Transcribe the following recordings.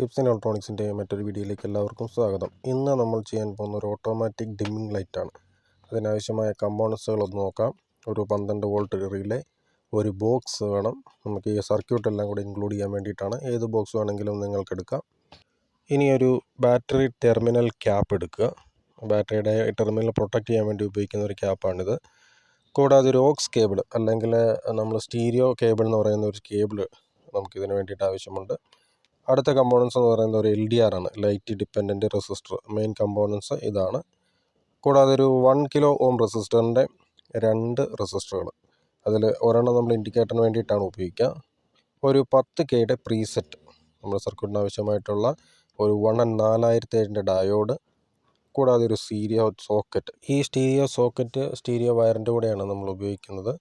ഹിപ്സൺ ഇലക്ട്രോണിക്സിന്റെ മറ്റൊരു വീഡിയോയിലേക്ക് എല്ലാവർക്കും സ്വാഗതം. ഇന്ന് നമ്മൾ ചെയ്യാൻ പോകുന്ന ഒരു ഓട്ടോമാറ്റിക് ഡിമ്മിംഗ് ലൈറ്റാണ് അതിനാവശ്യമായ കമ്പോണൻസുകൾ ഒന്ന് നോക്കാം. ഒരു പന്ത്രണ്ട് വോൾട്ട് റിലേ ഒരു ബോക്സ് വേണം. നമുക്ക് ഈ സർക്യൂട്ട് എല്ലാം കൂടി ഇൻക്ലൂഡ് ചെയ്യാൻ വേണ്ടിയിട്ടാണ്. ഏത് ബോക്സ് വേണമെങ്കിലും നിങ്ങൾക്ക് എടുക്കാം. ഇനി ഒരു ബാറ്ററി ടെർമിനൽ ക്യാപ്പ് എടുക്കുക. ബാറ്ററിയുടെ ടെർമിനൽ പ്രൊട്ടക്റ്റ് ചെയ്യാൻ വേണ്ടി ഉപയോഗിക്കുന്ന ഒരു ക്യാപ്പാണിത് കൂടാതെ ഒരു ഓക്സ് കേബിൾ അല്ലെങ്കിൽ നമ്മൾ സ്റ്റീരിയോ കേബിൾ എന്ന് പറയുന്ന ഒരു കേബിൾ നമുക്കിതിന് വേണ്ടിയിട്ട് ആവശ്യമുണ്ട്. അടുത്ത കമ്പോണൻസ് എന്ന് പറയുന്നത് ഒരു എൽ ഡി ആർ ആണ്. Light dependent resistor main components ഇതാണ്. കൂടാതെ ഒരു വൺ കിലോ ഓം റെസിസ്റ്ററിന്റെ രണ്ട് റെസിസ്റ്ററുകൾ അതിൽ ഒരെണ്ണം നമ്മൾ ഇൻഡിക്കേറ്ററിന് വേണ്ടിയിട്ടാണ് ഉപയോഗിക്കുക. ഒരു പത്ത് കെയുടെ പ്രീസെറ്റ് നമ്മുടെ സർക്യൂട്ടിന് ആവശ്യമായിട്ടുള്ള ഒരു വൺ ആൻഡ് നാലായിരത്തി ഏഴിന്റെ ഡയോഡ് കൂടാതെ ഒരു സ്റ്റീരിയോ സോക്കറ്റ് ഈ സ്റ്റീരിയോ സോക്കറ്റ് സ്റ്റീരിയോ വയറിന്റെ കൂടെയാണ് നമ്മൾ ഉപയോഗിക്കുന്നത്.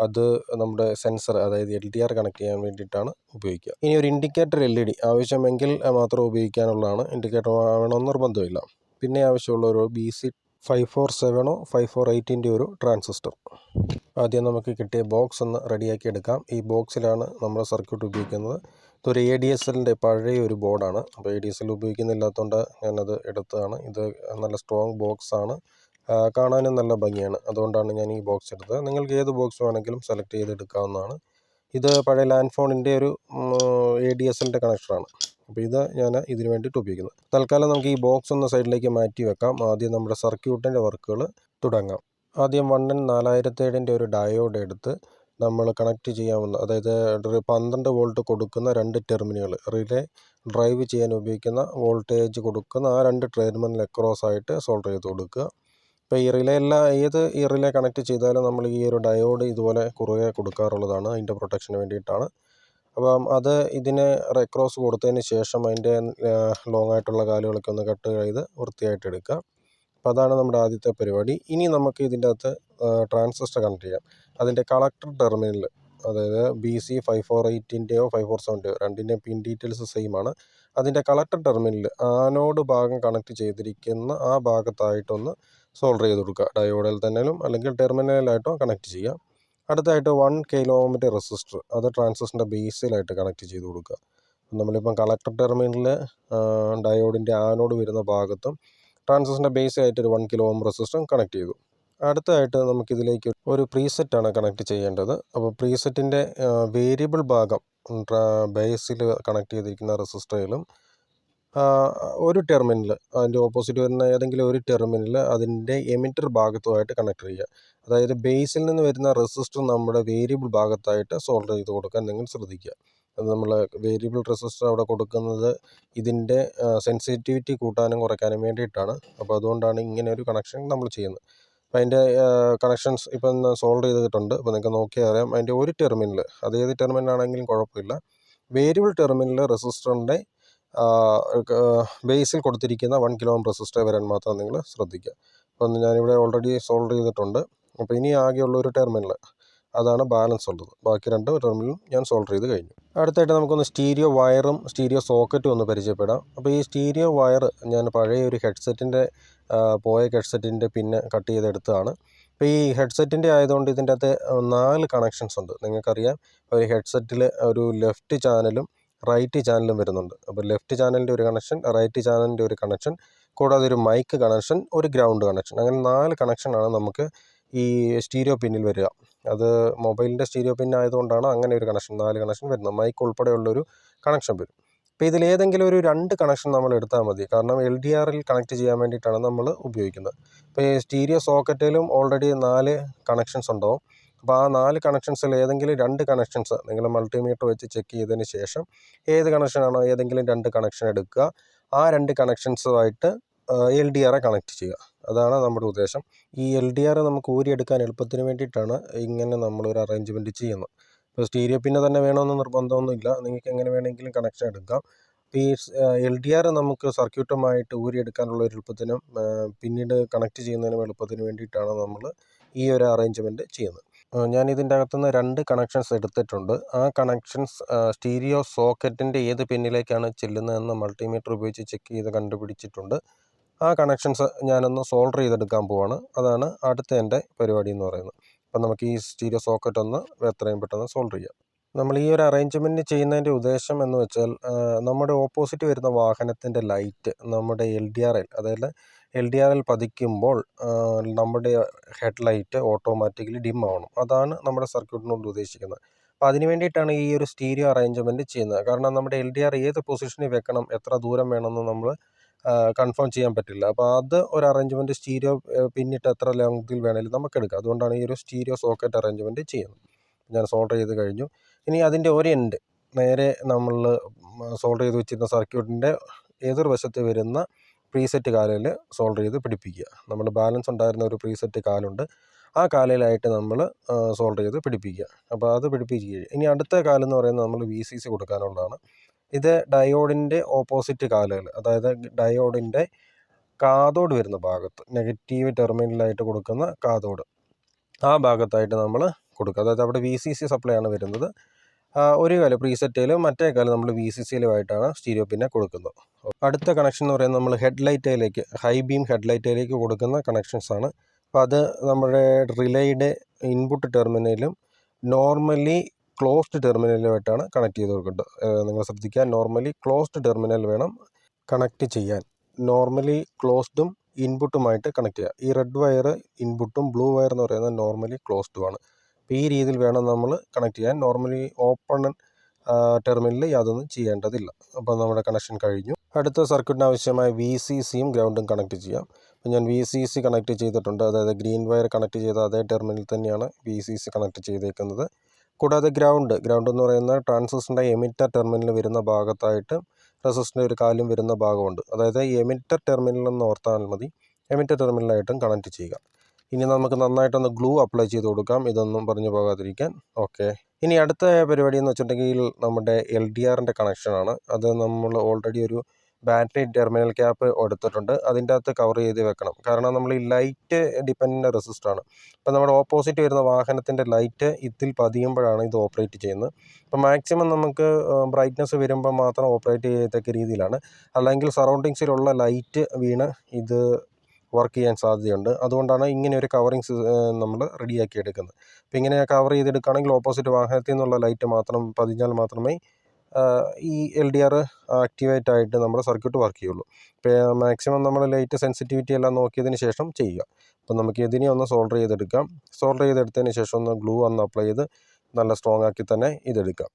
അത് നമ്മുടെ സെൻസർ അതായത് എൽ ഡി ആർ കണക്ട് ചെയ്യാൻ വേണ്ടിയിട്ടാണ് ഉപയോഗിക്കുക. ഇനി ഒരു ഇൻഡിക്കേറ്റർ എൽ ഇ ഡി ആവശ്യമെങ്കിൽ മാത്രം ഉപയോഗിക്കാനുള്ളതാണ്. ഇൻഡിക്കേറ്റർ വേണമെന്ന് നിർബന്ധമില്ല. പിന്നെ ആവശ്യമുള്ള ഒരു ബി സി ഫൈവ് ഫോർ സെവനോ ഫൈവ് ഫോർ എയ്റ്റിന്റെ ഒരു ട്രാൻസിസ്റ്റർ. ആദ്യം നമുക്ക് കിട്ടിയ ബോക്സ് ഒന്ന് റെഡിയാക്കി എടുക്കാം. ഈ ബോക്സിലാണ് നമ്മൾ സർക്യൂട്ട് ഉപയോഗിക്കുന്നത്. ഇതൊരു എ ഡി എസ് എല്ലിന്റെ പഴയ ഒരു ബോർഡാണ്. അപ്പോൾ എ ഡി എസ് എൽ ഉപയോഗിക്കുന്നില്ലാത്തതുകൊണ്ട് ഞാനത് എടുത്തതാണ്. ഇത് നല്ല സ്ട്രോങ് ബോക്സാണ് കാണാനും നല്ല ഭംഗിയാണ്. അതുകൊണ്ടാണ് ഞാൻ ഈ ബോക്സ് എടുത്തത്. നിങ്ങൾക്ക് ഏത് ബോക്സ് വേണമെങ്കിലും സെലക്ട് ചെയ്ത് എടുക്കാവുന്നതാണ്. ഇത് പഴയ ലാൻഡ് ഫോണിന്റെ ഒരു എ ഡി എസ് എല്ലിന്റെ കണക്ഷനാണ് അപ്പോൾ ഇത് ഞാൻ ഇതിന് വേണ്ടിയിട്ട് ഉപയോഗിക്കുന്നത് തൽക്കാലം നമുക്ക് ഈ ബോക്സ് ഒന്ന് സൈഡിലേക്ക് മാറ്റി വെക്കാം. ആദ്യം നമ്മുടെ സർക്യൂട്ടിന്റെ വർക്കുകൾ തുടങ്ങാം. ആദ്യം വൺ എൻ നാലായിരത്തേഴിന്റെ ഒരു ഡയോഡ് എടുത്ത് നമ്മൾ കണക്ട് ചെയ്യാവുന്ന അതായത് പന്ത്രണ്ട് വോൾട്ട് കൊടുക്കുന്ന രണ്ട് ടെർമിനലുകൾ റിലേ ഡ്രൈവ് ചെയ്യാൻ ഉപയോഗിക്കുന്ന വോൾട്ടേജ് കൊടുക്കുന്ന ആ രണ്ട് ടെർമിനൽ അക്രോസ് ആയിട്ട് സോൾഡർ ചെയ്ത് കൊടുക്കുക. ഇപ്പോൾ ഈ റിലേ എല്ലാ ഏത് ഈ റിലേ കണക്ട് ചെയ്താലും നമ്മൾ ഈ ഒരു ഡയോഡ് ഇതുപോലെ കുറുകെ കൊടുക്കാറുള്ളതാണ്. അതിന്റെ പ്രൊട്ടക്ഷന് വേണ്ടിയിട്ടാണ്. അപ്പം അത് ഇതിന് റെക്രോസ് കൊടുത്തതിന് ശേഷം അതിന്റെ ലോങ് ആയിട്ടുള്ള കാലുകളൊക്കെ ഒന്ന് കട്ട് ചെയ്ത് വൃത്തിയായിട്ട് എടുക്കുക. അപ്പോൾ അതാണ് നമ്മുടെ ആദ്യത്തെ പരിപാടി. ഇനി നമുക്ക് ഇതിന്റെ അകത്ത് ട്രാൻസിസ്റ്റർ കണക്ട് ചെയ്യാം. അതിന്റെ കളക്ടർ ടെർമിനൽ അതായത് ബി സി ഫൈവ് ഫോർ എയ്റ്റിന്റെയോ ഫൈവ് ഫോർ സെവന്റെയോ രണ്ടിന്റെയും പിൻ ഡീറ്റെയിൽസ് സെയിം ആണ്. അതിന്റെ കളക്ടർ ടെർമിനൽ ആനോഡ് ഭാഗം കണക്ട് ചെയ്തിരിക്കുന്ന ആ ഭാഗത്തായിട്ടൊന്ന് സോൾഡർ ചെയ്ത് കൊടുക്കുക. ഡയോഡിൽ തന്നെയും അല്ലെങ്കിൽ ടെർമിനലായിട്ടോ കണക്ട് ചെയ്യുക അടുത്തായിട്ട് വൺ കിലോമീറ്റർ റെസിസ്റ്റർ അത് ട്രാൻസിസ്റ്ററിന്റെ ബേസിലായിട്ട് കണക്ട് ചെയ്ത് കൊടുക്കുക. നമ്മളിപ്പം കളക്ടർ ടെർമിനലിൽ ഡയോഡിന്റെ ആനോഡ് വരുന്ന ഭാഗത്തും ട്രാൻസിസ്റ്ററിന്റെ ബേസായിട്ട് ഒരു വൺ കിലോ ഓം റെസിസ്റ്ററും കണക്ട് ചെയ്തു. അടുത്തതായിട്ട് നമുക്കിതിലേക്ക് ഒരു പ്രീസെറ്റാണ് കണക്ട് ചെയ്യേണ്ടത്. അപ്പോൾ പ്രീസെറ്റിന്റെ വേരിയബിൾ ഭാഗം ബേസിൽ കണക്ട് ചെയ്തിരിക്കുന്ന റെസിസ്റ്ററിലും ഒരു ടെർമിനൽ അതിന്റെ ഓപ്പോസിറ്റ് വരുന്ന ഏതെങ്കിലും ഒരു ടെർമിനൽ അതിന്റെ എമിറ്റർ ഭാഗത്തുമായിട്ട് കണക്ട് ചെയ്യുക. അതായത് ബേസിൽ നിന്ന് വരുന്ന റെസിസ്റ്റർ നമ്മുടെ വേരിയബിൾ ഭാഗത്തായിട്ട് സോൾഡർ ചെയ്ത് കൊടുക്കാൻ നിങ്ങൾ ശ്രദ്ധിക്കുക. അത് നമ്മൾ വേരിയബിൾ റെസിസ്റ്റർ അവിടെ കൊടുക്കുന്നത് ഇതിന്റെ സെൻസിറ്റിവിറ്റി കൂട്ടാനും കുറയ്ക്കാനും വേണ്ടിയിട്ടാണ്. അപ്പോൾ അതുകൊണ്ടാണ് ഇങ്ങനെ ഒരു കണക്ഷൻ നമ്മൾ ചെയ്യുന്നത്. അപ്പോൾ അതിന്റെ കണക്ഷൻസ് ഇപ്പം സോൾവ് ചെയ്തിട്ടുണ്ട്. അപ്പോൾ നിങ്ങൾക്ക് നോക്കിയാൽ അറിയാം അതിന്റെ ഒരു ടെർമിനൽ അത് ഏത് ടെർമിനൽ ആണെങ്കിലും കുഴപ്പമില്ല. വേരിയബിൾ ടെർമിനൽ റെസിസ്റ്ററിന്റെ ബേസിൽ കൊടുത്തിരിക്കുന്ന വൺ കിലോ ഓം റെസിസ്റ്റർ വരാൻ മാത്രം നിങ്ങൾ ശ്രദ്ധിക്കുക. അപ്പം ഞാനിവിടെ ഓൾറെഡി സോൾഡർ ചെയ്തിട്ടുണ്ട്. അപ്പോൾ ഇനി ആകെയുള്ള ഒരു ടെർമിനൽ അതാണ് ബാലൻസ് ഉള്ളത്. ബാക്കി രണ്ട് ടെർമിനലും ഞാൻ സോൾഡർ ചെയ്ത് കഴിഞ്ഞു. അടുത്തായിട്ട് നമുക്കൊന്ന് സ്റ്റീരിയോ വയറും സ്റ്റീരിയോ സോക്കറ്റും ഒന്ന് പരിചയപ്പെടാം. അപ്പോൾ ഈ സ്റ്റീരിയോ വയർ ഞാൻ പഴയ ഒരു ഹെഡ്സെറ്റിന്റെ പോയ ഹെഡ്സെറ്റിന്റെ പിന്നെ കട്ട് ചെയ്തെടുത്തതാണ്. അപ്പോൾ ഈ ഹെഡ്സെറ്റിന്റെ ആയതുകൊണ്ട് ഇതിന്റെ അകത്ത് നാല് കണക്ഷൻസ് ഉണ്ട്. നിങ്ങൾക്കറിയാം ഒരു ഹെഡ്സെറ്റിൽ ഒരു ലെഫ്റ്റ് ചാനലും റൈറ്റ് ചാനലും വരുന്നുണ്ട്. അപ്പോൾ ലെഫ്റ്റ് ചാനലിന്റെ ഒരു കണക്ഷൻ റൈറ്റ് ചാനലിന്റെ ഒരു കണക്ഷൻ കൂടാതെ ഒരു മൈക്ക് കണക്ഷൻ ഒരു ഗ്രൗണ്ട് കണക്ഷൻ. അങ്ങനെ നാല് കണക്ഷനാണ് നമുക്ക് ഈ സ്റ്റീരിയോ പിന്നിൽ വരിക. അത് മൊബൈലിന്റെ സ്റ്റീരിയോ പിൻ ആയതുകൊണ്ടാണ് അങ്ങനെ ഒരു കണക്ഷൻ നാല് കണക്ഷൻ വരുന്നത്. മൈക്ക് ഉൾപ്പെടെയുള്ളൊരു കണക്ഷൻ വരും. അപ്പോൾ ഇതിലേതെങ്കിലും ഒരു രണ്ട് കണക്ഷൻ നമ്മൾ എടുത്താൽ മതി. കാരണം എൽ ഡി ആറിൽ കണക്ട് ചെയ്യാൻ വേണ്ടിയിട്ടാണ് നമ്മൾ ഉപയോഗിക്കുന്നത്. ഇപ്പോൾ ഈ സ്റ്റീരിയോ സോക്കറ്റിലും ഓൾറെഡി നാല് കണക്ഷൻസ് ഉണ്ടാവും. അപ്പോൾ ആ നാല് കണക്ഷൻസിൽ ഏതെങ്കിലും രണ്ട് കണക്ഷൻസ് നിങ്ങൾ മൾട്ടിമീറ്റർ വെച്ച് ചെക്ക് ചെയ്തതിന് ശേഷം ഏത് കണക്ഷനാണോ ഏതെങ്കിലും രണ്ട് കണക്ഷൻ എടുക്കുക. ആ രണ്ട് കണക്ഷൻസുമായിട്ട് എൽ ഡി ആറെ കണക്ട് ചെയ്യുക. അതാണ് നമ്മുടെ ഉദ്ദേശം. ഈ എൽ ഡി ആർ നമുക്ക് ഊരിയെടുക്കാൻ എളുപ്പത്തിന് വേണ്ടിയിട്ടാണ് ഇങ്ങനെ നമ്മളൊരു അറേഞ്ച്മെന്റ് ചെയ്യുന്നത്. ഇപ്പോൾ സ്റ്റീരിയോ പിന്നെ തന്നെ വേണമെന്ന് നിർബന്ധമൊന്നുമില്ല. നിങ്ങൾക്ക് എങ്ങനെ വേണമെങ്കിലും കണക്ഷൻ എടുക്കാം. ഈ എൽ ഡി ആർ നമുക്ക് സർക്യൂട്ടുമായിട്ട് ഊരിയെടുക്കാനുള്ള ഒരു എളുപ്പത്തിനും പിന്നീട് കണക്ട് ചെയ്യുന്നതിനും എളുപ്പത്തിന് വേണ്ടിയിട്ടാണ് നമ്മൾ ഈ ഒരു അറേഞ്ച്മെന്റ് ചെയ്യുന്നത്. ഞാൻ ഇതിന്റെ അകത്തുനിന്ന് രണ്ട് കണക്ഷൻസ് എടുത്തിട്ടുണ്ട്. ആ കണക്ഷൻസ് സ്റ്റീരിയോ സോക്കറ്റിന്റെ ഏത് പിന്നിലേക്കാണ് ചെല്ലുന്നതെന്ന് മൾട്ടിമീറ്റർ ഉപയോഗിച്ച് ചെക്ക് ചെയ്ത് കണ്ടുപിടിച്ചിട്ടുണ്ട്. ആ കണക്ഷൻസ് ഞാനൊന്ന് സോൾഡർ ചെയ്തെടുക്കാൻ പോവാണ്. അതാണ് അടുത്ത എന്റെ പരിപാടി എന്ന് പറയുന്നത്. അപ്പം നമുക്ക് ഈ സ്റ്റീരിയോ സോക്കറ്റ് ഒന്ന് എത്രയും പെട്ടെന്ന് സോൾഡർ ചെയ്യാം. നമ്മൾ ഈ ഒരു അറേഞ്ച്മെന്റ് ചെയ്യുന്നതിന്റെ ഉദ്ദേശം എന്ന് വെച്ചാൽ നമ്മുടെ ഓപ്പോസിറ്റ് വരുന്ന വാഹനത്തിന്റെ ലൈറ്റ് നമ്മുടെ എൽ ഡി ആർ എൽ അതായത് എൽ ഡി ആറിൽ പതിക്കുമ്പോൾ നമ്മുടെ ഹെഡ്ലൈറ്റ് ഓട്ടോമാറ്റിക്കലി ഡിം ആവണം. അതാണ് നമ്മുടെ സർക്യൂട്ടിനോട് ഉദ്ദേശിക്കുന്നത്. അപ്പോൾ അതിന് വേണ്ടിയിട്ടാണ് ഈ ഒരു സ്റ്റീരിയോ അറേഞ്ച്മെന്റ് ചെയ്യുന്നത്. കാരണം നമ്മുടെ എൽ ഡി ആർ ഏത് പൊസിഷനിൽ വെക്കണം എത്ര ദൂരം വേണമെന്ന് നമ്മൾ കൺഫേം ചെയ്യാൻ പറ്റില്ല. അപ്പോൾ അത് ഒരു അറേഞ്ച്മെന്റ് സ്റ്റീരിയോ പിന്നിട്ട് എത്ര ലെങ്തിൽ വേണമെങ്കിലും നമുക്ക് എടുക്കാം. അതുകൊണ്ടാണ് ഈ ഒരു സ്റ്റീരിയോ സോക്കറ്റ് അറേഞ്ച്മെന്റ് ചെയ്യുന്നത്. ഞാൻ സോൾഡർ ചെയ്ത് കഴിഞ്ഞു. ഇനി അതിന്റെ ഒരു എൻഡ് നേരെ നമ്മൾ സോൾഡർ ചെയ്ത് വെച്ചിരുന്ന സർക്യൂട്ടിന്റെ എതിർവശത്ത് വരുന്ന പ്രീസെറ്റ് കാലിൽ സോൾഡർ ചെയ്ത് പിടിപ്പിക്കുക. നമ്മൾ ബാലൻസ് ഉണ്ടായിരുന്ന ഒരു പ്രീസെറ്റ് കാലുണ്ട്. ആ കാലയിലായിട്ട് നമ്മൾ സോൾഡർ ചെയ്ത് പിടിപ്പിക്കുക. അപ്പോൾ അത് പിടിപ്പിക്കുക ഇനി അടുത്ത കാലം കാലെന്ന് പറയുന്നത് നമ്മൾ വി സി സി കൊടുക്കാനുള്ളതാണ്. ഇത് ഡയോഡിന്റെ ഓപ്പോസിറ്റ് കാലുകൾ അതായത് ഡയോഡിന്റെ കാതോട് വരുന്ന ഭാഗത്ത് നെഗറ്റീവ് ടെർമിനലായിട്ട് കൊടുക്കുന്ന കാതോട് ആ ഭാഗത്തായിട്ട് നമ്മൾ കൊടുക്കുക. അതായത് അവിടെ വി സി സി സപ്ലൈ ആണ് വരുന്നത്. ഒരു കാൽ പ്രീസെറ്റിലും മറ്റേ കാലം നമ്മൾ വി സി സിയിലുമായിട്ടാണ് സ്റ്റീരിയോ പിന്നെ കൊടുക്കുന്നത്. അടുത്ത കണക്ഷൻ എന്ന് പറയുന്നത് നമ്മൾ ഹെഡ് ലൈറ്റിലേക്ക് ഹൈ ബീം ഹെഡ് ലൈറ്റിലേക്ക് കൊടുക്കുന്ന കണക്ഷൻസ് ആണ്. അപ്പോൾ അത് നമ്മുടെ റിലേയുടെ ഇൻപുട്ട് ടെർമിനലും നോർമലി ക്ലോസ്ഡ് ടെർമിനലുമായിട്ടാണ് കണക്ട് ചെയ്ത് കൊടുക്കേണ്ടത് നിങ്ങൾ ശ്രദ്ധിക്കുക നോർമലി ക്ലോസ്ഡ് ടെർമിനൽ വേണം കണക്ട് ചെയ്യാൻ. നോർമലി ക്ലോസ്ഡും ഇൻപുട്ടുമായിട്ട് കണക്ട് ചെയ്യുക ഈ റെഡ് വയർ ഇൻപുട്ടും ബ്ലൂ വയർ എന്ന് പറയുന്നത് നോർമലി ക്ലോസ്ഡും ആണ്. അപ്പോൾ ഈ രീതിയിൽ വേണം നമ്മൾ കണക്ട് ചെയ്യാൻ. നോർമലി ഓപ്പൺ ടെർമിനലിൽ യാതൊന്നും ചെയ്യേണ്ടതില്ല. അപ്പോൾ നമ്മുടെ കണക്ഷൻ കഴിഞ്ഞു. അടുത്ത സർക്യൂട്ടിന് ആവശ്യമായ വി സി സിയും ഗ്രൗണ്ടും കണക്ട് ചെയ്യാം. അപ്പോൾ ഞാൻ വി സി സി കണക്ട് ചെയ്തിട്ടുണ്ട്. അതായത് ഗ്രീൻ വയർ കണക്ട് ചെയ്ത അതേ ടെർമിനൽ തന്നെയാണ് വി സി സി കണക്ട് ചെയ്തേക്കുന്നത്. കൂടാതെ ഗ്രൗണ്ട് ഗ്രൗണ്ട് എന്ന് പറയുന്ന ട്രാൻസിസ്റ്ററിന്റെ എമിറ്റർ ടെർമിനൽ വരുന്ന ഭാഗത്തായിട്ട് റെസിസ്റ്ററിന്റെ ഒരു കാലും വരുന്ന ഭാഗമുണ്ട്. അതായത് എമിറ്റർ ടെർമിനൽ എന്ന് ഓർത്താൽ മതി. എമിറ്റർ ടെർമിനലായിട്ടും കണക്ട് ചെയ്യുക. ഇനി നമുക്ക് നന്നായിട്ടൊന്ന് ഗ്ലൂ അപ്ലൈ ചെയ്ത് കൊടുക്കാം. ഇതൊന്നും പറഞ്ഞു പോകാതിരിക്കാൻ. ഓക്കെ ഇനി അടുത്ത പരിപാടി എന്ന് വെച്ചിട്ടുണ്ടെങ്കിൽ നമ്മുടെ എൽ ഡി ആറിന്റെ കണക്ഷനാണ് അത് നമ്മൾ ഓൾറെഡി ഒരു ബാറ്ററി ടെർമിനൽ ക്യാപ്പ് എടുത്തിട്ടുണ്ട്. അതിന്റെ അകത്ത് കവർ ചെയ്ത് വെക്കണം. കാരണം നമ്മൾ ഈ ലൈറ്റ് ഡിപ്പെൻഡന്റ് റെസിസ്റ്ററാണ് അപ്പോൾ നമ്മുടെ ഓപ്പോസിറ്റ് വരുന്ന വാഹനത്തിന്റെ ലൈറ്റ് ഇതിൽ പതിയുമ്പോഴാണ് ഇത് ഓപ്പറേറ്റ് ചെയ്യുന്നത്. അപ്പോൾ മാക്സിമം നമുക്ക് ബ്രൈറ്റ്നസ് വരുമ്പോൾ മാത്രം ഓപ്പറേറ്റ് ചെയ്യത്തക്ക രീതിയിലാണ്. അല്ലെങ്കിൽ സറൗണ്ടിങ്സിലുള്ള ലൈറ്റ് വീണ് ഇത് വർക്ക് ചെയ്യാൻ സാധ്യതയുണ്ട്. അതുകൊണ്ടാണ് ഇങ്ങനെ ഒരു കവറിങ് നമ്മൾ റെഡിയാക്കി എടുക്കുന്നത്. അപ്പോൾ ഇങ്ങനെ കവർ ചെയ്തെടുക്കുകയാണെങ്കിൽ ഓപ്പോസിറ്റ് വാഹനത്തിൽ നിന്നുള്ള ലൈറ്റ് മാത്രം പതിഞ്ഞാൽ മാത്രമേ ഈ എൽ ഡി ആർ ആക്ടിവേറ്റ് ആയിട്ട് നമ്മുടെ സർക്യൂട്ട് വർക്ക് ചെയ്യുള്ളൂ. ഇപ്പോൾ മാക്സിമം നമ്മൾ ലൈറ്റ് സെൻസിറ്റിവിറ്റി എല്ലാം നോക്കിയതിന് ശേഷം ചെയ്യുക. അപ്പോൾ നമുക്ക് ഇതിനെ ഒന്ന് സോൾഡർ ചെയ്തെടുക്കാം. സോൾഡർ ചെയ്തെടുത്തതിന് ശേഷം ഒന്ന് ഗ്ലൂ ഒന്ന് അപ്ലൈ ചെയ്ത് നല്ല സ്ട്രോങ് ആക്കി തന്നെ ഇതെടുക്കാം.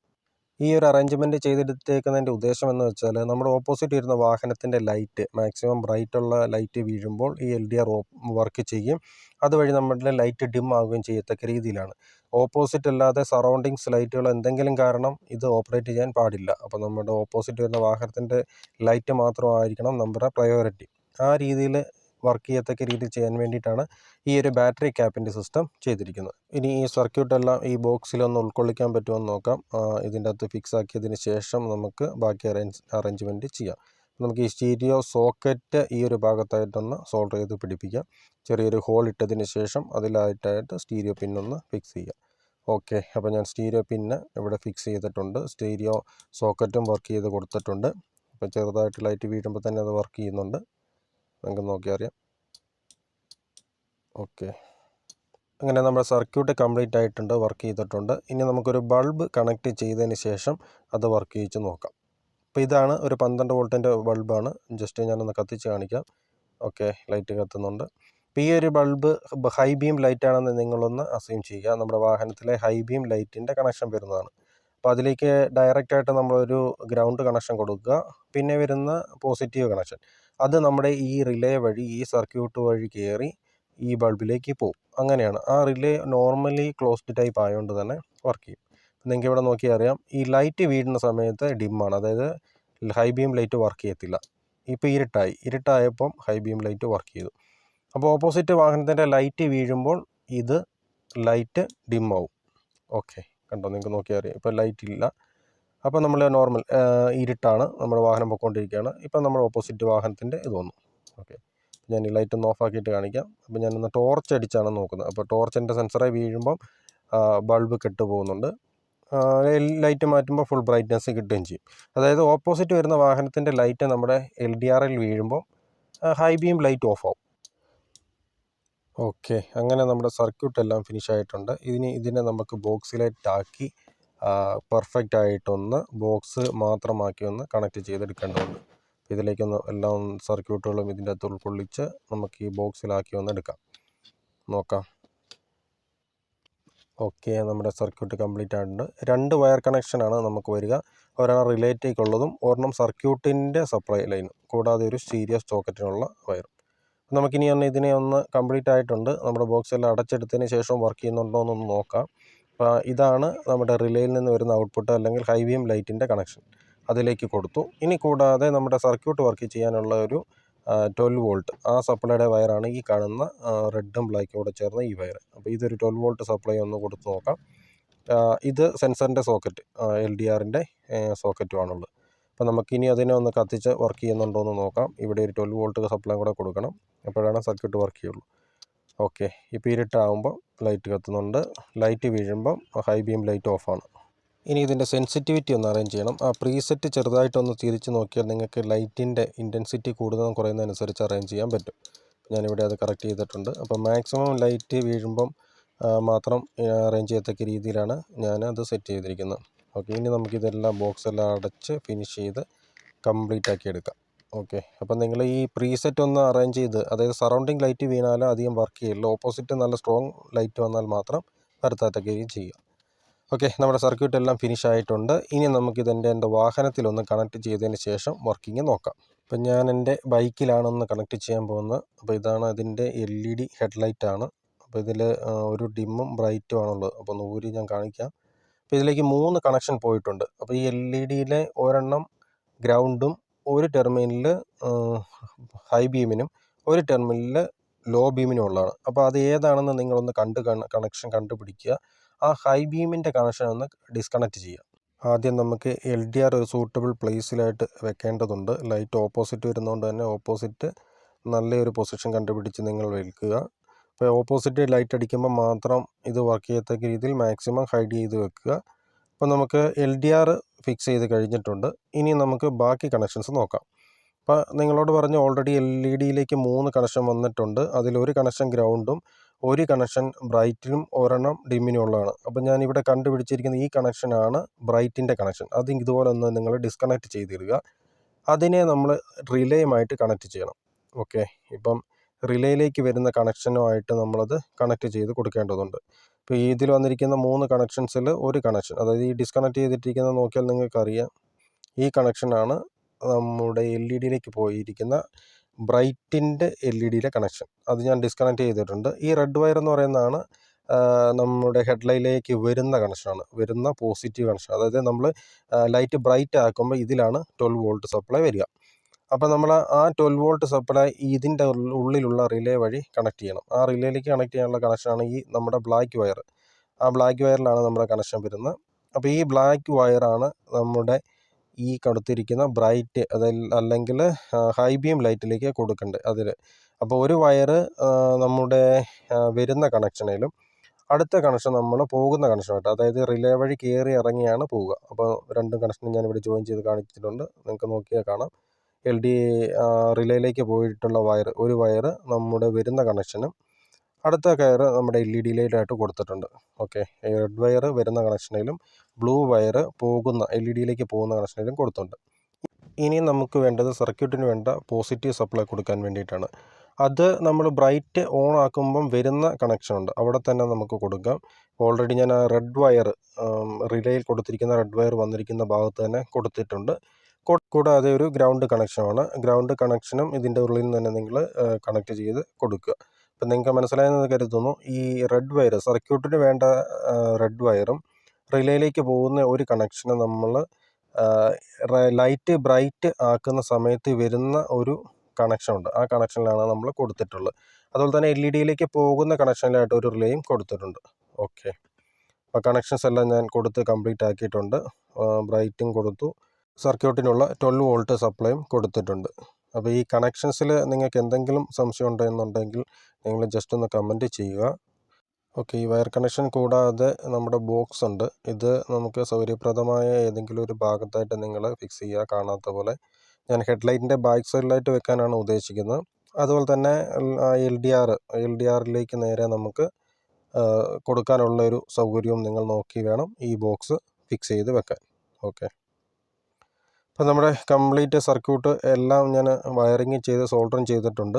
ഈ ഒരു അറേഞ്ച്മെന്റ് ചെയ്തെടുത്തേക്കുന്നതിന്റെ ഉദ്ദേശം എന്ന് വെച്ചാൽ നമ്മുടെ ഓപ്പോസിറ്റ് വരുന്ന വാഹനത്തിന്റെ ലൈറ്റ് മാക്സിമം ബ്രൈറ്റുള്ള ലൈറ്റ് വീഴുമ്പോൾ ഈ എൽ ഡി ആർ വർക്ക് ചെയ്യും. അതുവഴി നമ്മുടെ ലൈറ്റ് ഡിം ആവുകയും ചെയ്യത്തക്ക രീതിയിലാണ്. ഓപ്പോസിറ്റ് അല്ലാതെ സറൗണ്ടിങ്സ് ലൈറ്റുകൾ എന്തെങ്കിലും കാരണം ഇത് ഓപ്പറേറ്റ് ചെയ്യാൻ പാടില്ല. അപ്പോൾ നമ്മുടെ ഓപ്പോസിറ്റ് വരുന്ന വാഹനത്തിന്റെ ലൈറ്റ് മാത്രമായിരിക്കണം നമ്മുടെ പ്രയോറിറ്റി ആ രീതിയിൽ വർക്ക് ചെയ്യത്തക്ക രീതിയിൽ ചെയ്യാൻ വേണ്ടിയിട്ടാണ് ഈ ഒരു ബാറ്ററി ക്യാപ്പിന്റെ സിസ്റ്റം ചെയ്തിരിക്കുന്നത്. ഇനി ഈ സർക്യൂട്ടെല്ലാം ഈ ബോക്സിലൊന്ന് ഉൾക്കൊള്ളിക്കാൻ പറ്റുമെന്ന് നോക്കാം. ഇതിന്റെ അകത്ത് ഫിക്സ് ആക്കിയതിന് ശേഷം നമുക്ക് ബാക്കി അറേഞ്ച് അറേഞ്ച്മെന്റ് ചെയ്യാം. നമുക്ക് ഈ സ്റ്റീരിയോ സോക്കറ്റ് ഈ ഒരു ഭാഗത്തായിട്ടൊന്ന് സോൾഡർ ചെയ്ത് പിടിപ്പിക്കാം. ചെറിയൊരു ഹോൾ ഇട്ടതിന് ശേഷം അതിലായിട്ടായിട്ട് സ്റ്റീരിയോ പിന്നൊന്ന് ഫിക്സ് ചെയ്യാം. ഓക്കെ അപ്പോൾ ഞാൻ സ്റ്റീരിയോ പിന്ന് ഇവിടെ ഫിക്സ് ചെയ്തിട്ടുണ്ട്. സ്റ്റീരിയോ സോക്കറ്റും വർക്ക് ചെയ്ത് കൊടുത്തിട്ടുണ്ട്. അപ്പോൾ ചെറുതായിട്ട് ലൈറ്റ് വീഴുമ്പോൾ തന്നെ അത് വർക്ക് ചെയ്യുന്നുണ്ട്. നമുക്ക് നോക്കി അറിയാം. ഓക്കെ. അങ്ങനെ നമ്മുടെ സർക്യൂട്ട് കംപ്ലീറ്റ് ആയിട്ടുണ്ട് വർക്ക് ചെയ്തിട്ടുണ്ട്. ഇനി നമുക്കൊരു ബൾബ് കണക്ട് ചെയ്തതിന് ശേഷം അത് വർക്ക് ചെയ്യിച്ച് നോക്കാം. അപ്പോൾ ഇതാണ് ഒരു പന്ത്രണ്ട് വോൾട്ടിന്റെ ബൾബാണ്. ജസ്റ്റ് ഞാനൊന്ന് കത്തിച്ച് കാണിക്കാം. ഓക്കെ ലൈറ്റ് കത്തുന്നുണ്ട്. അപ്പോൾ ഈ ഒരു ബൾബ് ഹൈ ബീം ലൈറ്റ് ആണെന്ന് നിങ്ങളൊന്ന് അസ്യൂം ചെയ്യുക. നമ്മുടെ വാഹനത്തിലെ ഹൈ ബീം ലൈറ്റിന്റെ കണക്ഷൻ വരുന്നതാണ്. അപ്പോൾ അതിലേക്ക് ഡയറക്റ്റായിട്ട് നമ്മളൊരു ഗ്രൗണ്ട് കണക്ഷൻ കൊടുക്കുക. പിന്നെ വരുന്ന പോസിറ്റീവ് കണക്ഷൻ. അത് നമ്മുടെ ഈ റിലേ വഴി ഈ സർക്യൂട്ട് വഴി കയറി ഈ ബൾബിലേക്ക് പോകും അങ്ങനെയാണ്. ആ റിലേ നോർമലി ക്ലോസ്ഡ് ടൈപ്പ് ആയതുകൊണ്ട് തന്നെ വർക്ക് ചെയ്യും. നിങ്ങൾക്ക് ഇവിടെ നോക്കിയാൽ അറിയാം ഈ ലൈറ്റ് വീഴുന്ന സമയത്ത് ഡിമ്മാണ് അതായത് ഹൈ ബീം ലൈറ്റ് വർക്ക് ചെയ്യത്തില്ല. ഇപ്പോൾ ഇരുട്ടായി. ഇരുട്ടായപ്പം ഹൈ ബീം ലൈറ്റ് വർക്ക് ചെയ്തു. അപ്പോൾ ഓപ്പോസിറ്റ് വാഹനത്തിന്റെ ലൈറ്റ് വീഴുമ്പോൾ ഇത് ലൈറ്റ് ഡിം ആവും. ഓക്കെ. കണ്ടോ? നിങ്ങൾക്ക് നോക്കിയാൽ അറിയാം. ഇപ്പോൾ ലൈറ്റ് ഇല്ല. അപ്പോൾ നമ്മൾ നോർമൽ ഇരുട്ടാണ് നമ്മുടെ വാഹനം പൊയ്ക്കൊണ്ടിരിക്കുകയാണ് ഇപ്പം നമ്മൾ ഓപ്പോസിറ്റ് വാഹനത്തിന്റെ ഇത് വന്നു. ഓക്കെ. ഞാൻ ഈ ലൈറ്റ് ഒന്ന് ഓഫ് ആക്കിയിട്ട് കാണിക്കാം. അപ്പോൾ ഞാൻ ഞാനൊന്ന് ടോർച്ച് അടിച്ചാണ് നോക്കുന്നത്. അപ്പോൾ ടോർച്ചിന്റെ സെൻസറായി വീഴുമ്പം ബൾബ് കെട്ട് പോകുന്നുണ്ട് ലൈറ്റ് മാറ്റുമ്പോൾ ഫുൾ ബ്രൈറ്റ്നസ് കിട്ടുകയും ചെയ്യും. അതായത് ഓപ്പോസിറ്റ് വരുന്ന വാഹനത്തിന്റെ ലൈറ്റ് നമ്മുടെ എൽ ഡി ആറിൽ വീഴുമ്പോൾ ഹൈ ബീം ലൈറ്റ് ഓഫ് ആവും. ഓക്കെ. അങ്ങനെ നമ്മുടെ സർക്യൂട്ട് എല്ലാം ഫിനിഷ് ആയിട്ടുണ്ട്. ഇതിന് ഇതിനെ നമുക്ക് ബോക്സിലേറ്റ് ആക്കി പെർഫെക്റ്റ് ആയിട്ടൊന്ന് ബോക്സ് മാത്രമാക്കി ഒന്ന് കണക്ട് ചെയ്തെടുക്കേണ്ടതുണ്ട്. ഇതിലേക്കൊന്ന് എല്ലാ സർക്യൂട്ടുകളും ഇതിന്റെ അകത്ത് ഉൾക്കൊള്ളിച്ച് നമുക്ക് ഈ ബോക്സിലാക്കി ഒന്ന് എടുക്കാം. നോക്കാം. ഓക്കെ നമ്മുടെ സർക്യൂട്ട് കംപ്ലീറ്റ് ആയിട്ടുണ്ട്. രണ്ട് വയർ കണക്ഷനാണ് നമുക്ക് വരിക. ഒരെണ്ണം റിലേറ്റേക്കുള്ളതും ഒരെണ്ണം സർക്യൂട്ടിന്റെ സപ്ലൈ ലൈനും കൂടാതെ ഒരു സീരിയസ് സോക്കറ്റിനുള്ള വയറും നമുക്കിനി ഒന്ന് ഇതിനെ ഒന്ന് കംപ്ലീറ്റ് ആയിട്ടുണ്ട്. നമ്മുടെ ബോക്സ് എല്ലാം അടച്ചെടുത്തതിന് ശേഷം വർക്ക് ചെയ്യുന്നുണ്ടോ എന്നൊന്ന് നോക്കാം. അപ്പോൾ ഇതാണ് നമ്മുടെ റിലേയിൽ നിന്ന് വരുന്ന ഔട്ട്പുട്ട് അല്ലെങ്കിൽ ഹൈ ബീം ലൈറ്റിന്റെ കണക്ഷൻ അതിലേക്ക് കൊടുത്തു. ഇനി കൂടാതെ നമ്മുടെ സർക്യൂട്ട് വർക്ക് ചെയ്യാനുള്ള ഒരു ട്വൽവ് വോൾട്ട് ആ സപ്ലൈയുടെ വയറാണ് ഈ കാണുന്ന റെഡും ബ്ലാക്കും കൂടെ ചേർന്ന ഈ വയർ അപ്പോൾ ഇതൊരു ട്വൽവ് വോൾട്ട് സപ്ലൈ ഒന്ന് കൊടുത്ത് നോക്കാം. ഇത് സെൻസറിന്റെ സോക്കറ്റ് എൽ ഡി ആറിന്റെ സോക്കറ്റുമാണുള്ളത് അപ്പോൾ നമുക്കിനി അതിനെ ഒന്ന് കത്തിച്ച് വർക്ക് ചെയ്യുന്നുണ്ടോ എന്ന് നോക്കാം. ഇവിടെ ഒരു ട്വൽവ് വോൾട്ട് സപ്ലൈ കൂടെ കൊടുക്കണം. അപ്പോഴാണ് സർക്യൂട്ട് വർക്ക് ചെയ്യുള്ളൂ. ഓക്കെ. ഇപ്പോൾ ഇരുട്ടാകുമ്പോൾ ലൈറ്റ് കത്തുന്നുണ്ട്. ലൈറ്റ് വീഴുമ്പം ഹൈ ബീം ലൈറ്റ് ഓഫാണ്. ഇനി ഇതിന്റെ സെൻസിറ്റിവിറ്റി ഒന്ന് അറേഞ്ച് ചെയ്യണം. ആ പ്രീസെറ്റ് ചെറുതായിട്ടൊന്ന് തിരിച്ച് നോക്കിയാൽ നിങ്ങൾക്ക് ലൈറ്റിന്റെ ഇന്റൻസിറ്റി കൂടുന്നതും കുറയുന്നതനുസരിച്ച് അറേഞ്ച് ചെയ്യാൻ പറ്റും. ഞാനിവിടെ അത് കറക്റ്റ് ചെയ്തിട്ടുണ്ട്. അപ്പോൾ മാക്സിമം ലൈറ്റ് വീഴുമ്പം മാത്രം അറേഞ്ച് ചെയ്യത്തക്ക രീതിയിലാണ് ഞാൻ അത് സെറ്റ് ചെയ്തിരിക്കുന്നത്. ഓക്കെ. ഇനി നമുക്കിതെല്ലാം ബോക്സ് എല്ലാം അടച്ച് ഫിനിഷ് ചെയ്ത് കംപ്ലീറ്റ് ആക്കി എടുക്കാം. ഓക്കെ. അപ്പം നിങ്ങൾ ഈ പ്രീസെറ്റ് ഒന്ന് അറേഞ്ച് ചെയ്ത് അതായത് സറൗണ്ടിങ് ലൈറ്റ് വീണാൽ അധികം വർക്ക് ചെയ്യില്ല ഓപ്പോസിറ്റ് നല്ല സ്ട്രോങ് ലൈറ്റ് വന്നാൽ മാത്രം വരുത്താത്തക്ക രീതിയിൽ ചെയ്യുക ഓക്കെ നമ്മുടെ സർക്യൂട്ട് എല്ലാം ഫിനിഷ് ആയിട്ടുണ്ട്. ഇനി നമുക്കിതെന്റെ എന്റെ വാഹനത്തിലൊന്ന് കണക്ട് ചെയ്തതിന് ശേഷം വർക്കിംഗ് നോക്കാം. ഇപ്പം ഞാൻ എന്റെ ബൈക്കിലാണ് ഒന്ന് കണക്ട് ചെയ്യാൻ പോകുന്നത്. അപ്പോൾ ഇതാണ് അതിന്റെ എൽ ഇ ഡി ഹെഡ്ലൈറ്റ് ആണ്. അപ്പോൾ ഇതിൽ ഒരു ഡിമ്മും ബ്രൈറ്റും ആണുള്ളത്. അപ്പോൾ ഒന്ന് ഊരി ഞാൻ കാണിക്കാം. അപ്പോൾ ഇതിലേക്ക് മൂന്ന് കണക്ഷൻ പോയിട്ടുണ്ട്. അപ്പോൾ ഈ എൽ ഇ ഡിയിലെ ഒരെണ്ണം ഗ്രൗണ്ടും ഒരു ടെർമിനലിൽ ഹൈ ബീമിനും ഒരു ടെർമിനലിൽ ലോ ബീമിനും ഉള്ളതാണ്. അപ്പോൾ അത് ഏതാണെന്ന് നിങ്ങളൊന്ന് കണ്ട് കണക്ഷൻ കണ്ടുപിടിക്കുക. ആ ഹൈ ബീമിന്റെ കണക്ഷൻ ഒന്ന് ഡിസ്കണക്ട് ചെയ്യുക. ആദ്യം നമുക്ക് എൽ ഡി ആർ ഒരു സൂട്ടബിൾ പ്ലേസിലായിട്ട് വെക്കേണ്ടതുണ്ട്. ലൈറ്റ് ഓപ്പോസിറ്റ് വരുന്നതുകൊണ്ട് തന്നെ ഓപ്പോസിറ്റ് നല്ലൊരു പൊസിഷൻ കണ്ടുപിടിച്ച് നിങ്ങൾ വെക്കുക അപ്പോൾ ഓപ്പോസിറ്റ് ലൈറ്റ് അടിക്കുമ്പോൾ മാത്രം ഇത് വർക്ക് ചെയ്യത്തക്ക രീതിയിൽ മാക്സിമം ഹൈഡ് ചെയ്ത് വെക്കുക. അപ്പോൾ നമുക്ക് എൽ ഡി ആർ ഫിക്സ് ചെയ്ത് കഴിഞ്ഞിട്ടുണ്ട്. ഇനി നമുക്ക് ബാക്കി കണക്ഷൻസ് നോക്കാം. അപ്പോൾ നിങ്ങളോട് പറഞ്ഞ ഓൾറെഡി എൽ ഇ ഡിയിലേക്ക് മൂന്ന് കണക്ഷൻ വന്നിട്ടുണ്ട്. അതിലൊരു കണക്ഷൻ ഗ്രൗണ്ടും ഒരു കണക്ഷൻ ബ്രൈറ്റിനും ഒരെണ്ണം ഡിമ്മിനും ഉള്ളതാണ്. അപ്പോൾ ഞാൻ ഇവിടെ കണ്ടുപിടിച്ചിരിക്കുന്ന ഈ കണക്ഷനാണ് ബ്രൈറ്റിന്റെ കണക്ഷൻ അത് ഇതുപോലെ ഒന്ന് നിങ്ങൾ ഡിസ്കണക്ട് ചെയ്തിടുക. അതിനെ നമ്മൾ റിലേയുമായിട്ട് കണക്ട് ചെയ്യണം. ഓക്കെ ഇപ്പം റിലേയിലേക്ക് വരുന്ന കണക്ഷനുമായിട്ട് നമ്മളത് കണക്ട് ചെയ്ത് കൊടുക്കേണ്ടതുണ്ട്. ഇപ്പോൾ ഇതിൽ വന്നിരിക്കുന്ന മൂന്ന് കണക്ഷൻസിൽ ഒരു കണക്ഷൻ അതായത് ഈ ഡിസ്കണക്ട് ചെയ്തിട്ടിരിക്കുന്ന നോക്കിയാൽ നിങ്ങൾക്കറിയാം ഈ കണക്ഷനാണ് നമ്മുടെ എൽ ഇ ഡിയിലേക്ക് പോയിരിക്കുന്ന ബ്രൈറ്റിന്റെ എൽ ഇ ഡിയിലെ കണക്ഷൻ. അത് ഞാൻ ഡിസ്കണക്ട് ചെയ്തിട്ടുണ്ട്. ഈ റെഡ് വയർ എന്ന് പറയുന്നതാണ് നമ്മുടെ ഹെഡ്ലൈറ്റിലേക്ക് വരുന്ന കണക്ഷനാണ് വരുന്ന പോസിറ്റീവ് കണക്ഷൻ. അതായത് നമ്മൾ ലൈറ്റ് ബ്രൈറ്റ് ആക്കുമ്പോൾ ഇതിലാണ് ട്വൽവ് വോൾട്ട് സപ്ലൈ വരിക. അപ്പോൾ നമ്മൾ ആ ട്വൽവ് വോൾട്ട് സപ്ലൈ ഇതിന്റെ ഉള്ളിലുള്ള റിലേ വഴി കണക്ട് ചെയ്യണം. ആ റിലേയിലേക്ക് കണക്ട് ചെയ്യാനുള്ള കണക്ഷനാണ് ഈ നമ്മുടെ ബ്ലാക്ക് വയർ ആ ബ്ലാക്ക് വയറിലാണ് നമ്മുടെ കണക്ഷൻ വരുന്നത്. അപ്പോൾ ഈ ബ്ലാക്ക് വയറാണ് നമ്മുടെ ഈ കൊടുത്തിരിക്കുന്ന ബ്രൈറ്റ് അത് അല്ലെങ്കിൽ ഹൈ ബീം ലൈറ്റിലേക്ക് കൊടുക്കേണ്ടത് അതിൽ അപ്പോൾ ഒരു വയറ് നമ്മുടെ വരുന്ന കണക്ഷനിലും അടുത്ത കണക്ഷൻ നമ്മൾ പോകുന്ന കണക്ഷനായിട്ട് അതായത് റിലേ വഴി കയറി ഇറങ്ങിയാണ് പോവുക. അപ്പോൾ രണ്ടും കണക്ഷനും ഞാനിവിടെ ജോയിൻ ചെയ്ത് കാണിച്ചിട്ടുണ്ട്. നിങ്ങൾക്ക് നോക്കിയാൽ കാണാം. എൽ ഡി റിലേയിലേക്ക് പോയിട്ടുള്ള വയർ ഒരു വയർ നമ്മുടെ വരുന്ന കണക്ഷനും അടുത്ത കയർ നമ്മുടെ എൽ ഇ ഡിയിലായിട്ട് കൊടുത്തിട്ടുണ്ട്. ഓക്കെ. റെഡ് വയർ വരുന്ന കണക്ഷനിലും ബ്ലൂ വയർ പോകുന്ന എൽ ഇ ഡിയിലേക്ക് പോകുന്ന കണക്ഷനിലും കൊടുത്തിട്ടുണ്ട്. ഇനി നമുക്ക് വേണ്ടത് സർക്യൂട്ടിന് വേണ്ട പോസിറ്റീവ് സപ്ലൈ കൊടുക്കാൻ വേണ്ടിയിട്ടാണ്. അത് നമ്മൾ ബ്രൈറ്റ് ഓൺ ആക്കുമ്പം വരുന്ന കണക്ഷൻ ഉണ്ട് അവിടെ തന്നെ നമുക്ക് കൊടുക്കാം. ഓൾറെഡി ഞാൻ റെഡ് വയർ റിലേയിൽ കൊടുത്തിരിക്കുന്ന റെഡ് വയർ വന്നിരിക്കുന്ന ഭാഗത്ത് തന്നെ കൊടുത്തിട്ടുണ്ട്. കൂടാതെ ഒരു ഗ്രൗണ്ട് കണക്ഷനുമാണ് ഗ്രൗണ്ട് കണക്ഷനും ഇതിന്റെ ഉള്ളിൽ നിന്ന് തന്നെ നിങ്ങൾ കണക്ട് ചെയ്ത് കൊടുക്കുക. ഇപ്പം നിങ്ങൾക്ക് മനസ്സിലായെന്ന് കരുതുന്നു ഈ റെഡ് വയർ സർക്യൂട്ടിന് വേണ്ട റെഡ് വയറും റിലേയിലേക്ക് പോകുന്ന ഒരു കണക്ഷന് നമ്മൾ ലൈറ്റ് ബ്രൈറ്റ് ആക്കുന്ന സമയത്ത് വരുന്ന ഒരു കണക്ഷൻ ഉണ്ട് ആ കണക്ഷനിലാണ് നമ്മൾ കൊടുത്തിട്ടുള്ളത്. അതുപോലെ തന്നെ എൽ ഇ ഡിയിലേക്ക് പോകുന്ന കണക്ഷനിലായിട്ട് ഒരു റിലേയും കൊടുത്തിട്ടുണ്ട്. ഓക്കെ. അപ്പോൾ കണക്ഷൻസ് എല്ലാം ഞാൻ കൊടുത്ത് കംപ്ലീറ്റ് ആക്കിയിട്ടുണ്ട്. ബ്രൈറ്റും കൊടുത്തു. സർക്യൂട്ടിനുള്ള ട്വൽവ് വോൾട്ട് സപ്ലൈയും കൊടുത്തിട്ടുണ്ട്. അപ്പോൾ ഈ കണക്ഷൻസിൽ നിങ്ങൾക്ക് എന്തെങ്കിലും സംശയം ഉണ്ടെന്നുണ്ടെങ്കിൽ നിങ്ങൾ ജസ്റ്റ് ഒന്ന് കമന്റ് ചെയ്യുക. ഓക്കെ ഈ വയർ കണക്ഷൻ കൂടാതെ നമ്മുടെ ബോക്സ് ഉണ്ട്. ഇത് നമുക്ക് സൗകര്യപ്രദമായ ഏതെങ്കിലും ഒരു ഭാഗത്തായിട്ട് നിങ്ങൾ ഫിക്സ് ചെയ്യുക കാണാത്ത പോലെ. ഞാൻ ഹെഡ്ലൈറ്റിന്റെ ബാക്ക് സൈഡിലായിട്ട് വെക്കാനാണ് ഉദ്ദേശിക്കുന്നത്. അതുപോലെ തന്നെ L D R L D ആറിലേക്ക് നേരെ നമുക്ക് കൊടുക്കാനുള്ള ഒരു സൗകര്യവും നിങ്ങൾ നോക്കി വേണം ഈ ബോക്സ് ഫിക്സ് ചെയ്ത് വെക്കാൻ. ഓക്കെ അപ്പോൾ നമ്മുടെ കംപ്ലീറ്റ് സർക്യൂട്ട് എല്ലാം ഞാൻ വയറിങ് ചെയ്ത് സോൾഡറിങ് ചെയ്തിട്ടുണ്ട്.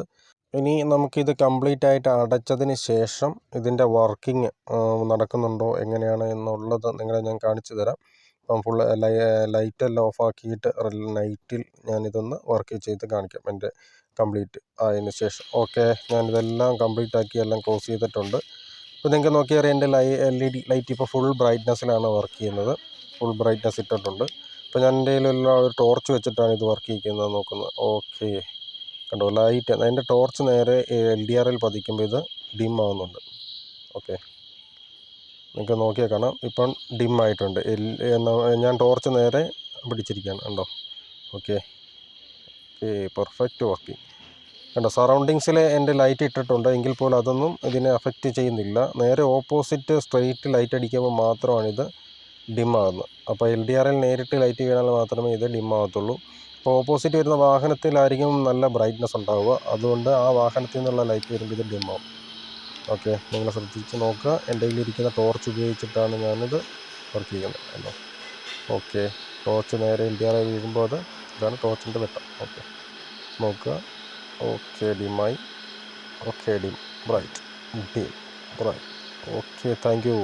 ഇനി നമുക്കിത് കംപ്ലീറ്റ് ആയിട്ട് അടച്ചതിന് ശേഷം ഇതിന്റെ വർക്കിംഗ് നടക്കുന്നുണ്ടോ എങ്ങനെയാണ് എന്നുള്ളത് നിങ്ങളെ ഞാൻ കാണിച്ചു തരാം. അപ്പം ഫുൾ ലൈ ലൈറ്റെല്ലാം ഓഫാക്കിയിട്ട് നൈറ്റിൽ ഞാനിതൊന്ന് വർക്ക് ചെയ്ത് കാണിക്കാം എന്റെ കംപ്ലീറ്റ് ആയതിനു ശേഷം. ഓക്കെ ഞാനിതെല്ലാം കംപ്ലീറ്റ് ആക്കി എല്ലാം ക്ലോസ് ചെയ്തിട്ടുണ്ട്. ഇപ്പോൾ നിങ്ങൾക്ക് നോക്കിയാൽ എന്റെ ലൈ എൽ ഇ ഡി ലൈറ്റ് ഇപ്പോൾ ഫുൾ ബ്രൈറ്റ്നെസ്സിലാണ് വർക്ക് ചെയ്യുന്നത്. ഫുൾ ബ്രൈറ്റ്നസ് ഇട്ടിട്ടുണ്ട്. ഇപ്പോൾ ഞാൻ എന്റെ കയ്യിലുള്ള ഒരു ടോർച്ച് വെച്ചിട്ടാണ് ഇത് വർക്ക് ചെയ്യിക്കുന്നത് നോക്കുന്നത്. ഓക്കെ കണ്ടോ ലൈറ്റ് അതിന്റെ ടോർച്ച് നേരെ എൽ ഡി ആറിൽ പതിക്കുമ്പോൾ ഇത് ഡിം ആവുന്നുണ്ട്. ഓക്കെ നിങ്ങൾക്ക് നോക്കിയാൽ കാണാം. ഇപ്പം ഡിം ആയിട്ടുണ്ട്. എൽ ഞാൻ ടോർച്ച് നേരെ പിടിച്ചിരിക്കുകയാണ്. കണ്ടോ? ഓക്കെ ഓക്കെ പെർഫെക്റ്റ് വർക്കിംഗ് കണ്ടോ സറൗണ്ടിങ്സിൽ എന്റെ ലൈറ്റ് ഇട്ടിട്ടുണ്ട്. എങ്കിൽ പോലും അതൊന്നും ഇതിനെ അഫക്റ്റ് ചെയ്യുന്നില്ല. നേരെ ഓപ്പോസിറ്റ് സ്ട്രെയിറ്റ് ലൈറ്റ് അടിക്കുമ്പോൾ മാത്രമാണിത് ഡിം അപ്പോൾ എൽ ഡി ആറിൽ നേരിട്ട് ലൈറ്റ് വീണാൽ മാത്രമേ ഇത് ഡിം ആകത്തുള്ളൂ അപ്പോൾ ഓപ്പോസിറ്റ് വരുന്ന വാഹനത്തിലായിരിക്കും നല്ല ബ്രൈറ്റ്നസ് ഉണ്ടാവുക. അതുകൊണ്ട് ആ വാഹനത്തിൽ നിന്നുള്ള ലൈറ്റ് വരുമ്പോൾ ഇത് ഡിം ആവും ഓക്കെ നിങ്ങൾ ശ്രദ്ധിച്ച് നോക്കുക. എന്റെ കയ്യിലിരിക്കുന്ന ടോർച്ച് ഉപയോഗിച്ചിട്ടാണ് ഞാനിത് വർക്ക് ചെയ്യുന്നത് അല്ലോ ഓക്കെ ടോർച്ച് നേരെ എൽ ഡി ആർ വീഴുമ്പോൾ അത് ഇതാണ് ടോർച്ചിന്റെ വെട്ടം. ഓക്കെ നോക്കുക. Okay ഡിമായി okay dim bright. Dim bright. Okay thank you.